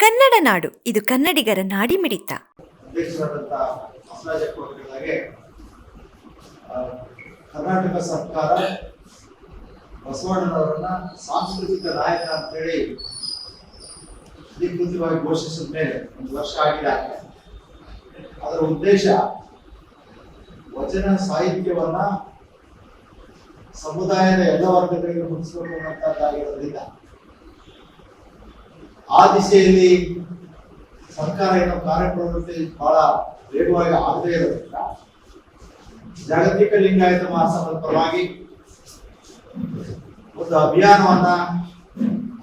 ಕನ್ನಡ ನಾಡು, ಇದು ಕನ್ನಡಿಗರ ನಾಡಿ ಮಿಡಿತ ಕರ್ನಾಟಕ ಸರ್ಕಾರ ಬಸವಣ್ಣನವರನ್ನ ಸಾಂಸ್ಕೃತಿಕ ನಾಯಕ ಅಂತ ಹೇಳಿ ಅಧಿಕೃತವಾಗಿ ಘೋಷಿಸಿದ ಮೇಲೆ ಒಂದು ವರ್ಷ ಆಗಿದೆ. ಅದರ ಉದ್ದೇಶ ವಚನ ಸಾಹಿತ್ಯವನ್ನ ಸಮುದಾಯದ ಎಲ್ಲ ವರ್ಗಗಳಿಗೆ ಮುಟ್ಟಿಸಬೇಕು ಅನ್ನುವಂಥದ್ದಾಗಿರೋದ್ರಿಂದ ಆ ದಿಶೆಯಲ್ಲಿ ಸರ್ಕಾರ ಏನೋ ಕಾರ್ಯಕ್ರಮದಲ್ಲಿ ಬಹಳ ವೇಗವಾಗಿ ಆಗದೇ ಇರೋದ್ರಿಂದ ಜಾಗತಿಕ ಲಿಂಗಾಯತ ಮಹಾಸಭದ ಪರವಾಗಿ ಒಂದು ಅಭಿಯಾನವನ್ನ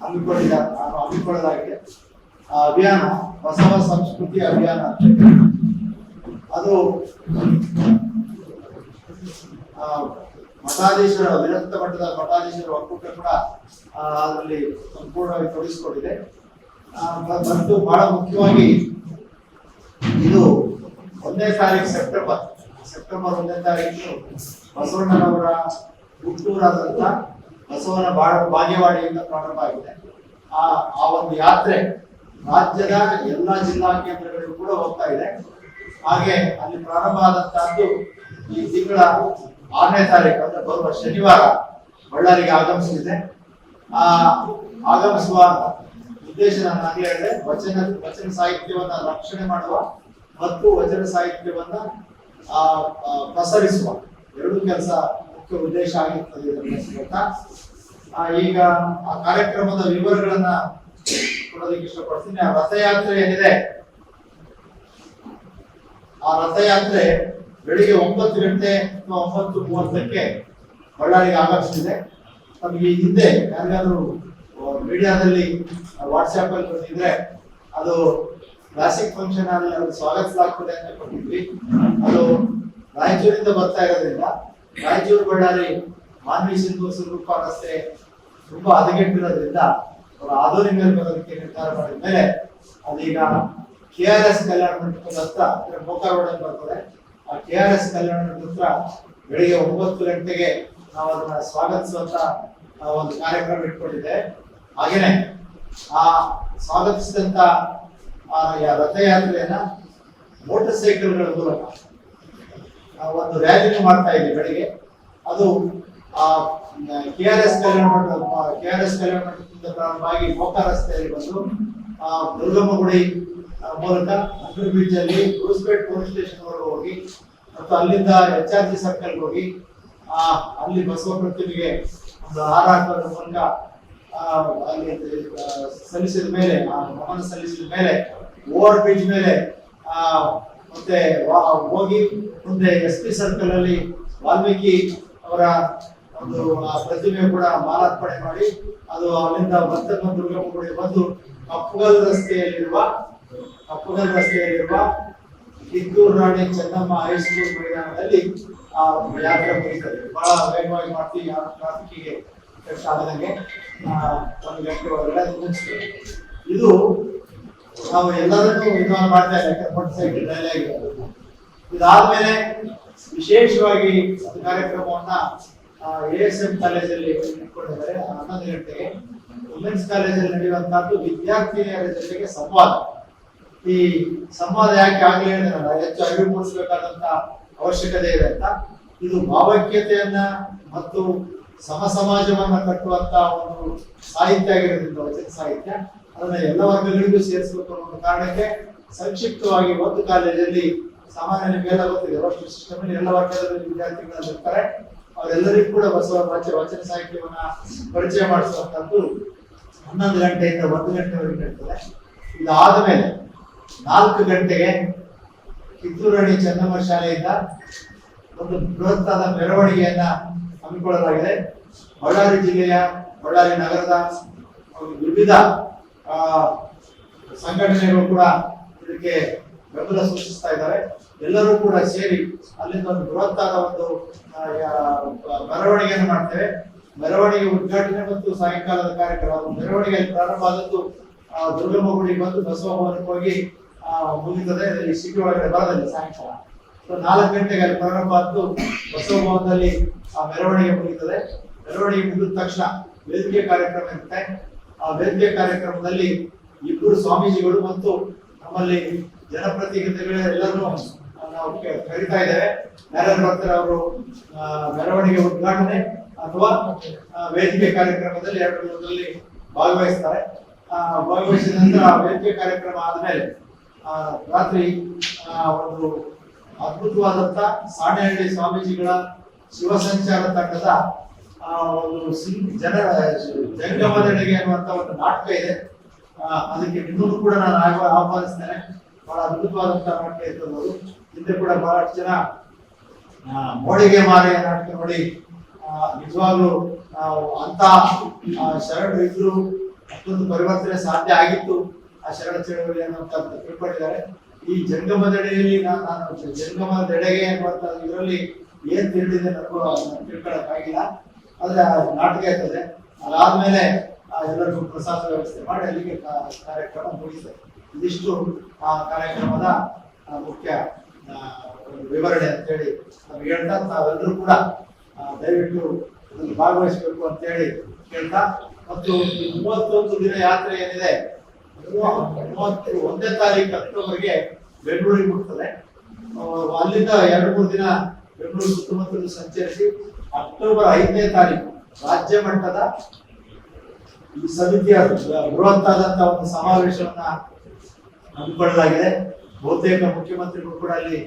ಹಮ್ಮಿಕೊಂಡಿದ್ದಾರೆ ನಾನು ಹಮ್ಮಿಕೊಳ್ಳಲಾಗಿದೆ ಆ ಅಭಿಯಾನ ಬಸವ ಸಂಸ್ಕೃತಿ ಅಭಿಯಾನ. ಅದು ಮಠಾಧೀಶರ, ವಿರಕ್ತ ಮಟ್ಟದ ಮಠಾಧೀಶರ ಒಕ್ಕೂಟ ಕೂಡ ಅದರಲ್ಲಿ ಸಂಪೂರ್ಣವಾಗಿ ತೊಡಗಿಸಿಕೊಂಡಿದೆ ಮತ್ತು ಬಹಳ ಮುಖ್ಯವಾಗಿ ಇದು ಒಂದನೇ ತಾರೀಕು ಸೆಪ್ಟೆಂಬರ್ ಸೆಪ್ಟೆಂಬರ್ ಒಂದನೇ ತಾರೀಕು ಬಸವಣ್ಣನವರ ಹುಟ್ಟೂರಾದಂತ ಬಸವನ ಬಾಳ ಬಾಗೇವಾಡಿಯಿಂದ ಪ್ರಾರಂಭ ಆಗಿದೆ. ಆ ಆ ಒಂದು ಯಾತ್ರೆ ರಾಜ್ಯದ ಎಲ್ಲ ಜಿಲ್ಲಾ ಕೇಂದ್ರಗಳಿಗೂ ಕೂಡ ಹೋಗ್ತಾ ಇದೆ. ಹಾಗೆ ಅಲ್ಲಿ ಪ್ರಾರಂಭ ಆದಂತಹದ್ದು ಈ ತಿಂಗಳ ಆರನೇ ತಾರೀಕು ಅಂದ್ರೆ ಬರುವ ಶನಿವಾರ ಬಳ್ಳಾರಿಗೆ ಆಗಮಿಸಲಿದೆ ಆ ಆಗಮಿಸುವ ಉದ್ದೇಶ ನಾನು ಹಾಗೆ ಹೇಳಿದೆ. ವಚನ ವಚನ ಸಾಹಿತ್ಯವನ್ನ ರಕ್ಷಣೆ ಮಾಡುವ ಮತ್ತು ವಚನ ಸಾಹಿತ್ಯವನ್ನ ಆ, ಪ್ರಸರಿಸುವ ಎರಡು ಕೆಲಸ ಮುಖ್ಯ ಉದ್ದೇಶ ಆಗಿರ್ತದೆ? ಆ, ಈಗ ಆ ಕಾರ್ಯಕ್ರಮದ ವಿವರಗಳನ್ನ ಕೊಡೋದಕ್ಕೆ ಇಷ್ಟಪಡ್ತೀನಿ. ಆ ರಥಯಾತ್ರೆ ಏನಿದೆ? ಆ ರಥಯಾತ್ರೆ ಬೆಳಿಗ್ಗೆ ಒಂಬತ್ತು ಗಂಟೆ ಅಥವಾ ಒಂಬತ್ತು ಮೂವತ್ತಕ್ಕೆ ಬಳ್ಳಾರಿಗೆ ಆಗಮಿಸ್ತಿದೆ. ನಮಗೆ ಹಿಂದೆ ಯಾರಿಗಾದ್ರೂ ಮೀಡಿಯಾದಲ್ಲಿ ವಾಟ್ಸ್ಆಪ್ ಅಲ್ಲಿ ಬಂದಿದ್ರೆ ಅದು ಕ್ಲಾಸಿಕ್ ಫಂಕ್ಷನ್ ಅಲ್ಲಿ ಅದು ಸ್ವಾಗತಿಸಲಾಗ್ತದೆ ಅಂತ ಕೊಟ್ಟಿದ್ವಿ. ಅದು ರಾಯಚೂರಿಂದ ಬರ್ತಾ ಇರೋದ್ರಿಂದ ರಾಯಚೂರು ಬಳ್ಳಾರಿ ಮಾನ್ವಿ ಸಿಂಧು ಸ್ವರೂಪ ರಸ್ತೆ ತುಂಬಾ ಹದಗೆಟ್ಟಿರೋದ್ರಿಂದ ಅವರು ಆಧುನಿಕ ಮೇಲೆ ಬರೋದಕ್ಕೆ ನಿರ್ಧಾರ ಮಾಡಿದ ಮೇಲೆ ಅದೀಗ ಕೆ ಆರ್ ಎಸ್ ಕಲ್ಯಾಣ ಮಂಟಪದ ಹತ್ರ ಅಂದ್ರೆ ಅಂತ ಬರ್ತದೆ. ಆ ಕೆ ಆರ್ ಎಸ್ ಕಲ್ಯಾಣ ಮಂಟಪದ ಬೆಳಿಗ್ಗೆ ಒಂಬತ್ತು ಗಂಟೆಗೆ ನಾವು ಅದನ್ನ ಸ್ವಾಗತಿಸುವಂತ ಒಂದು ಕಾರ್ಯಕ್ರಮ ಇಟ್ಕೊಂಡಿದ್ದೆ. ಹಾಗೇನೆ ಆ ಸ್ವಾಗತಿಸಿದಂತ ರಥಯಾತ್ರೆಯನ್ನ ಮೋಟರ್ ಸೈಕಲ್ಗಳ ಮೂಲಕ ಒಂದು ರ್ಯಾಲಿನ ಮಾಡ್ತಾ ಇದ್ವಿ ಬೆಳಿಗ್ಗೆ. ಅದು ಕೆ ಆರ್ ಎಸ್ ಕಲ್ಯಾಣ ಕೆ ಆರ್ ಎಸ್ ಕಲ್ಯಾಣ ಮಂಟಪದಿಂದ ಪ್ರಾರಂಭ ಆಗಿ ಮೋಕ ರಸ್ತೆಯಲ್ಲಿ ಬಂದು ಆ ದುರ್ಗಮ್ಮ ಗುಡಿ ಆ, ಮೂಲಕ ಅಂಡರ್ ಬ್ರಿಡ್ಜ್ ಅಲ್ಲಿ ಗುರುಸ್ಪೇಟ್ ಪೊಲೀಸ್ ಸ್ಟೇಷನ್ ವರೆಗೂ ಹೋಗಿ ಮತ್ತು ಅಲ್ಲಿಂದ ಎಚ್ ಆರ್ ಜಿ ಸರ್ಕಲ್ ಹೋಗಿ ಆ ಅಲ್ಲಿ ಬಸವ ಪ್ರತಿಮೆಗೆ ಒಂದು ಹಾರ ಮೂಲಕ ಸಲ್ಲಿಸಿದ ಮೇಲೆ, ಆ ನಮನ ಸಲ್ಲಿಸಿದ ಮೇಲೆ, ಓವರ್ ಬ್ರಿಡ್ಜ್ ಮೇಲೆ, ಆ, ಮತ್ತೆ ಹೋಗಿ ಮುಂದೆ ಎಸ್ ಪಿ ಸರ್ಕಲ್ ಅಲ್ಲಿ ವಾಲ್ಮೀಕಿ ಅವರ ಒಂದು, ಆ ಪ್ರತಿಮೆ ಕೂಡ ಮಾಲಾರ್ಪಣೆ ಮಾಡಿ, ಅದು ಅಲ್ಲಿಂದ ಮತ್ತೆ ಗುಡಿ ಬಂದು ಕಪ್ಪುಗಲ್ ರಸ್ತೆಯಲ್ಲಿರುವ ಕಪ್ಪುಗಲ್ ರಸ್ತೆಯಲ್ಲಿರುವ ಕಿತ್ತೂರು ರಾಣಿ ಚೆನ್ನಮ್ಮ ಹೈಸ್ಕೂಲ್ ಮೈದಾನದಲ್ಲಿ, ಆ, ಯಾತ್ರೆ ಮುಗಿತದೆ. ಬಹಳ ವೇಗವಾಗಿ ಮಾಡ್ತೀವಿ ಟ್ರಾಫಿಕ್ಗೆ ಆ, ಒಂದು ಗಂಟೆ ಇದು ನಾವು ಎಲ್ಲರನ್ನೂ ವಿಧಾನ ಮಾಡ್ತಾ ಇಲ್ಲ ಆಗಿರೋದು. ಇದಾದ್ಮೇಲೆ ವಿಶೇಷವಾಗಿ ಕಾರ್ಯಕ್ರಮವನ್ನ ಎ ಎಸ್ ಎಂ ಕಾಲೇಜಲ್ಲಿ ಇಟ್ಕೊಂಡಿದ್ದಾರೆ ಹನ್ನೊಂದು ಗಂಟೆಗೆ. ವುಮೆನ್ಸ್ ಕಾಲೇಜಲ್ಲಿ ನಡೆಯುವಂತಹದ್ದು ವಿದ್ಯಾರ್ಥಿನಿಯರ ಜೊತೆಗೆ ಸಂವಾದ. ಈ ಸಂವಾದ ಯಾಕೆ ಆಗಲಿ ಹೇಳಿದ್ರಲ್ಲ ಹೆಚ್ಚು ಅರಿವು ಮೂಡಿಸಬೇಕಾದಂತ ಅವಶ್ಯಕತೆ ಇದೆ ಅಂತ. ಇದು ಭಾವೈಕ್ಯತೆಯನ್ನ ಮತ್ತು ಸಮ ಸಮಾಜವನ್ನ ಕಟ್ಟುವಂತ ಒಂದು ಸಾಹಿತ್ಯ ಆಗಿರೋದ್ರಿಂದ ವಚನ ಸಾಹಿತ್ಯ, ಅದನ್ನ ಎಲ್ಲ ವರ್ಗಗಳಿಗೂ ಸೇರಿಸಬೇಕು ಅನ್ನೋ ಕಾರಣಕ್ಕೆ ಸಂಕ್ಷಿಪ್ತವಾಗಿ ಒಂದು ಕಾಲೇಜಲ್ಲಿ ಸಾಮಾನ್ಯ ನಿಮಗೆಲ್ಲ ಗೊತ್ತಿದೆ. ರೋಸ್ಟ್ ಸಿಸ್ಟಮ್ ಅಲ್ಲಿ ಎಲ್ಲ ವರ್ಗದಲ್ಲಿ ವಿದ್ಯಾರ್ಥಿಗಳು ಇರ್ತಾರೆ. ಅವರೆಲ್ಲರಿಗೂ ಕೂಡ ಬಸವ ವಚನ ಸಾಹಿತ್ಯವನ್ನ ಪರಿಚಯ ಮಾಡಿಸುವಂತದ್ದು ಹನ್ನೊಂದು ಗಂಟೆಯಿಂದ ಒಂದು ಗಂಟೆವರೆಗೆ ನಡೀತದೆ. ಇದಾದ ಮೇಲೆ ನಾಲ್ಕು ಗಂಟೆಗೆ ಕಿತ್ತೂರಣಿ ಚೆನ್ನಮ್ಮ ಶಾಲೆಯಿಂದ ಒಂದು ಬೃಹತ್ತಾದ ಮೆರವಣಿಗೆಯನ್ನ ಹಮ್ಮಿಕೊಳ್ಳಲಾಗಿದೆ. ಬಳ್ಳಾರಿ ಜಿಲ್ಲೆಯ ಬಳ್ಳಾರಿ ನಗರದ ವಿವಿಧ ಸಂಘಟನೆಗಳು ಕೂಡ ಇದಕ್ಕೆ ಬೆಂಬಲ ಸೂಚಿಸ್ತಾ ಇದ್ದಾರೆ. ಎಲ್ಲರೂ ಕೂಡ ಸೇರಿ ಅಲ್ಲಿಂದ ಒಂದು ಬೃಹತ್ತಾದ ಒಂದು ಮೆರವಣಿಗೆಯನ್ನು ಮಾಡ್ತೇವೆ. ಮೆರವಣಿಗೆ ಉದ್ಘಾಟನೆ ಮತ್ತು ಸಾಯಂಕಾಲದ ಕಾರ್ಯಕ್ರಮ ಮೆರವಣಿಗೆಯಲ್ಲಿ ಮೆರವಣಿಗೆ ಪ್ರಾರಂಭ ಆದದ್ದು ದುರ್ಗಮ್ಮ ಗುಡಿ ಬಂದು ಬಸವ ಭವನಕ್ಕೆ ಹೋಗಿ ಮುಗಿತದೆ. ಸಿಟಿ ಬರೋದಿಲ್ಲ ಸಾಯಂಕಾಲ. ನಾಲ್ಕು ಗಂಟೆಗೆ ಅಲ್ಲಿ ಪ್ರಾರಂಭ ಆದ್ದು ಬಸವ ಭವನದಲ್ಲಿ ಆ ಮೆರವಣಿಗೆ ಮುಗಿತದೆ. ಮೆರವಣಿಗೆ ಮುಗಿದ ತಕ್ಷಣ ವೇದಿಕೆ ಕಾರ್ಯಕ್ರಮ ಇರುತ್ತೆ. ಆ ವೇದಿಕೆ ಕಾರ್ಯಕ್ರಮದಲ್ಲಿ ಇಬ್ಬರು ಸ್ವಾಮೀಜಿಗಳು ಮತ್ತು ನಮ್ಮಲ್ಲಿ ಜನಪ್ರತಿನಿಧಿಗಳೆಲ್ಲರೂ ನಾವು ಕರೀತಾ ಇದ್ದೇವೆ. ಯಾರ್ಯಾರು ಬರ್ತಾರೆ ಅವರು ಮೆರವಣಿಗೆ ಉದ್ಘಾಟನೆ ಅಥವಾ ವೇದಿಕೆ ಕಾರ್ಯಕ್ರಮದಲ್ಲಿ ಎರಡರಲ್ಲಿ ಭಾಗವಹಿಸ್ತಾರೆ. ಆ, ಭಾಗವಹಿಸಿದ ನಂತರ ವೇದಿಕೆ ಕಾರ್ಯಕ್ರಮ ಆದ್ಮೇಲೆ ರಾತ್ರಿ ಒಂದು ಅದ್ಭುತವಾದಂತ ಸಾಣೆಹಳ್ಳಿ ಸ್ವಾಮೀಜಿಗಳ ಶಿವ ಸಂಚಾರ ತಂಡದ ಆ, ಒಂದು ಜನ ಜಂಗಮದೆಡೆಗೆ ಅನ್ನುವಂತ ಒಂದು ನಾಟಕ ಇದೆ. ಅದಕ್ಕೆ ಇನ್ನೂ ಕೂಡ ನಾನು ಆಹ್ವಾ- ಆಹ್ವಾನಿಸ್ತೇನೆ. ಬಹಳ ಅದ್ಭುತವಾದಂತಹ ನಾಟಕ ಇದ್ದವರು ಹಿಂದೆ ಕೂಡ ಬಹಳಷ್ಟು ಜನ ಮೋಳಿಗೆ ಮಾರೆಯ ನಾಟಕ ನೋಡಿ ನಿಜವಾಗ್ಲು ಅಂತ ಶರಣರು ಇದ್ರು ಅಷ್ಟೊಂದು ಪರಿವರ್ತನೆ ಸಾಧ್ಯ ಆಗಿತ್ತು. ಆ ಶರಣ ಚಳವಳಿ ಅನ್ನುವಂತ ತಿಳ್ಕೊಂಡಿದ್ದಾರೆ ಈ ಜಂಗಮದೆಡೆಯಲ್ಲಿ ನಾನು ಜಂಗಮದೆಡೆಗೆ ಅನ್ನುವಂತ ಇದರಲ್ಲಿ ಏನ್ ತಿಳಿದಿದೆ ನನಗೂ ತಿಳ್ಕೊಳಕ್ಕಾಗಿಲ್ಲ. ಆದ್ರೆ ನಾಟಕ ಇರ್ತದೆ ಅದಾದ್ಮೇಲೆ ಎಲ್ಲರಿಗೂ ಪ್ರಸಾದ ವ್ಯವಸ್ಥೆ ಮಾಡಿ ಅಲ್ಲಿಗೆ ಕಾರ್ಯಕ್ರಮ ಮುಗಿಸ್ತದೆ ಇದಿಷ್ಟು ಆ ಕಾರ್ಯಕ್ರಮದ ಮುಖ್ಯ ವಿವರಣೆ ಅಂತೇಳಿ ನಮ್ಗೆ ಹೇಳ್ತಾ ತಾವೆಲ್ಲರೂ ಕೂಡ ದಯವಿಟ್ಟು ಭಾಗವಹಿಸಬೇಕು ಅಂತೇಳಿ ಹೇಳ್ತಾ ಮತ್ತು ಮೂವತ್ತೊಂದು ದಿನ ಯಾತ್ರೆ ಏನಿದೆ ಮೂವತ್ತು ಒಂದನೇ ತಾರೀಕು ಅಕ್ಟೋಬರ್ಗೆ ಬೆಂಗಳೂರಿಗೆ ಮುಟ್ತದೆ. ಅಲ್ಲಿಂದ ಎರಡು ಮೂರು ದಿನ ಬೆಂಗಳೂರು ಸುತ್ತಮುತ್ತಲು ಸಂಚರಿಸಿ ಅಕ್ಟೋಬರ್ ಐದನೇ ತಾರೀಕು ರಾಜ್ಯ ಮಟ್ಟದ ಈ ಸಮಿತಿಯ ಬೃಹತ್ತಾದಂತ ಒಂದು ಸಮಾವೇಶವನ್ನ ಹಮ್ಮಿಕೊಳ್ಳಲಾಗಿದೆ. ಬಹುತೇಕ ಮುಖ್ಯಮಂತ್ರಿಗಳು ಕೂಡ ಅಲ್ಲಿ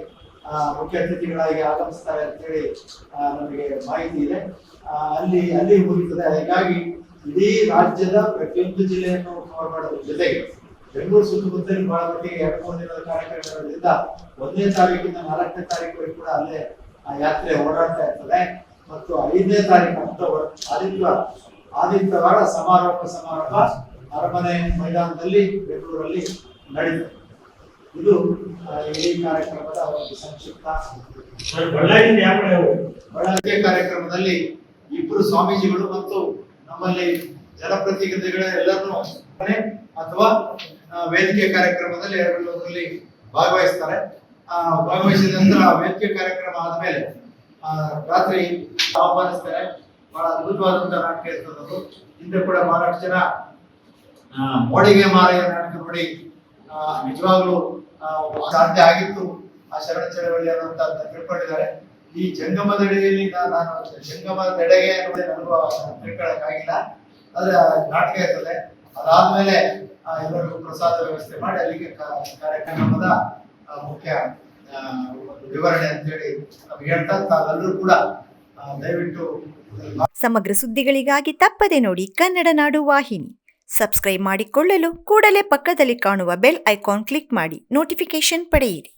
ಮುಖ್ಯ ಅತಿಥಿಗಳಾಗಿ ಆಗಮಿಸ್ತಾರೆ ಅಂತೇಳಿ ನಮಗೆ ಮಾಹಿತಿ ಇದೆ. ಅಲ್ಲಿ ಅಲ್ಲಿ ಮುಗಿತದೆ ಹೀಗಾಗಿ ಇಡೀ ರಾಜ್ಯದ ಪ್ರತಿಯೊಂದು ಜಿಲ್ಲೆಯನ್ನು ಕವರ್ ಮಾಡುವ ಜೊತೆಗೆ ಬೆಂಗಳೂರು ಸುತ್ತಮುತ್ತಲಿನ ಬಹಳ ಮಟ್ಟಿಗೆ ಎರಡು ಮೂರು ದಿನದ ಕಾರ್ಯಕ್ರಮಗಳಿಂದ ಒಂದನೇ ತಾರೀಕಿಂದ ನಾಲ್ಕನೇ ತಾರೀಕುವರೆಗೆ ಕೂಡ ಅಲ್ಲೇ ಆ ಯಾತ್ರೆ ಓಡಾಡ್ತಾ ಇರ್ತದೆ ಮತ್ತು ಐದನೇ ತಾರೀಕು ಅಕ್ಟೋಬರ್ ಆದಿತ್ಯವಾರ ಆದಿತ್ಯವಾರ ಸಮಾರೋಪ ಸಮಾರಂಭ ಅರಮನೆ ಮೈದಾನದಲ್ಲಿ ಬೆಂಗಳೂರಲ್ಲಿ ನಡೆಯಿತು ಇದು ಇಡೀ ಕಾರ್ಯಕ್ರಮದ ಒಂದು ಸಂಕ್ಷಿಪ್ತ ಬಳ್ಳಾರಿ? ಕಾರ್ಯಕ್ರಮದಲ್ಲಿ ಇಬ್ಬರು ಸ್ವಾಮೀಜಿಗಳು ಮತ್ತು ನಮ್ಮಲ್ಲಿ ಜನಪ್ರತಿನಿಧಿಗಳೆಲ್ಲರೂ ಅಥವಾ ವೇದಿಕೆ ಕಾರ್ಯಕ್ರಮದಲ್ಲಿ ಎರಡರಲ್ಲಿ ಭಾಗವಹಿಸ್ತಾರೆ. ಭಾಗವಹಿಸಿದ ನಂತರ ವೇದಿಕೆ ಕಾರ್ಯಕ್ರಮ ಆದ್ಮೇಲೆ ರಾತ್ರಿ ಆಹ್ವಾನಿಸ್ತಾರೆ. ಬಹಳ ಅದ್ಭುತವಾದಂತಹ ನಾಟಕ ಇರ್ತದ್ದು. ಹಿಂದೆ ಕೂಡ ಬಹಳಷ್ಟು ಜನ ಮೋಡಿಗೆ ಮಾರೆಯ ನಾಟಕ ನೋಡಿ ನಿಜವಾಗ್ಲೂ ಸಾಧ್ಯ ಆಗಿತ್ತು. ಆ ಶರಣ ಚಳವಳಿ ಅನ್ನುವಂತ ತಿಳ್ಕೊಂಡಿದ್ದಾರೆ. ಈ ಜಂಗಮದಡಿಯಲ್ಲಿ ನಾನು ಜಂಗಮದೆಡೆಗೆ ಅನ್ನೋದೇ ನನಗೂ ತಿಳ್ಕೊಳಕ್ಕಾಗಿಲ್ಲ. ಆದ್ರೆ ನಾಟಕ ಇರ್ತದೆ. ಅದಾದ್ಮೇಲೆ ಎಲ್ಲರಿಗೂ ಪ್ರಸಾದ ವ್ಯವಸ್ಥೆ ಮಾಡಿ ಅಲ್ಲಿಗೆ ಕಾರ್ಯಕ್ರಮದ ಮುಖ್ಯ ವಿವರಣೆ ಅಂತೇಳಿ ನಮ್ಗೆ ಹೇಳ್ತಾ ತಾವೆಲ್ಲರೂ ಕೂಡ ದಯವಿಟ್ಟು ಸಮಗ್ರ ಸುದ್ದಿಗಳಿಗಾಗಿ ತಪ್ಪದೆ ನೋಡಿ ಕನ್ನಡ ನಾಡು ವಾಹಿನಿ. ಸಬ್ಸ್ಕ್ರೈಬ್ ಮಾಡಿಕೊಳ್ಳಲು ಕೂಡಲೇ ಪಕ್ಕದಲ್ಲಿ ಕಾಣುವ ಬೆಲ್ ಐಕಾನ್ ಕ್ಲಿಕ್ ಮಾಡಿ ನೋಟಿಫಿಕೇಶನ್ ಪಡೆಯಿರಿ.